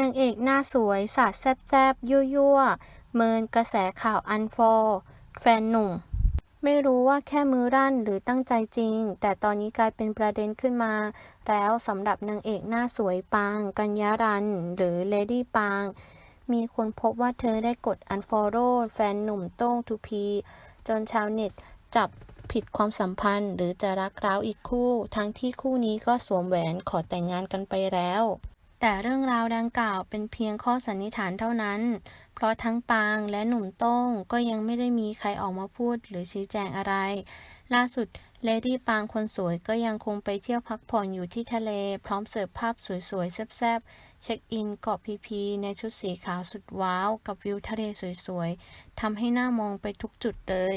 นางเอกหน้าสวยสาดแซบๆ ยั่วๆ เมินกระแสข่าวอันฟอร์แฟนหนุ่ม ไม่รู้ว่าแค่มือรั่นหรือตั้งใจจริง แต่ตอนนี้กลายเป็นประเด็นขึ้นมา แล้วสำหรับนางเอกหน้าสวยปาง กัญญารัน หรือเลดี้ปาง มีคนพบว่าเธอได้กด unfollow แฟนหนุ่มโต้งทูพี จนชาวเน็ตจับผิดความสัมพันธ์ หรือจะรักร้าวอีกคู่ ทั้งที่คู่นี้ก็สวมแหวนขอแต่งงานกันไปแล้ว แต่เรื่องราวดังกล่าวเป็นเพียงข้อสันนิษฐานเท่านั้น เพราะทั้งปางและหนุ่มโต้งก็ยังไม่ได้มีใครออกมาพูดหรือชี้แจงอะไร ล่าสุดเลดี้ปางคนสวยก็ยังคงไปเที่ยวพักผ่อนอยู่ที่ทะเล พร้อมเสิร์ฟภาพสวยๆ แซ่บๆ เช็คอินเกาะพีพีในชุดสีขาวสุดว้าว กับวิวทะเลสวยๆทำให้หน้ามองไปทุกจุดเลย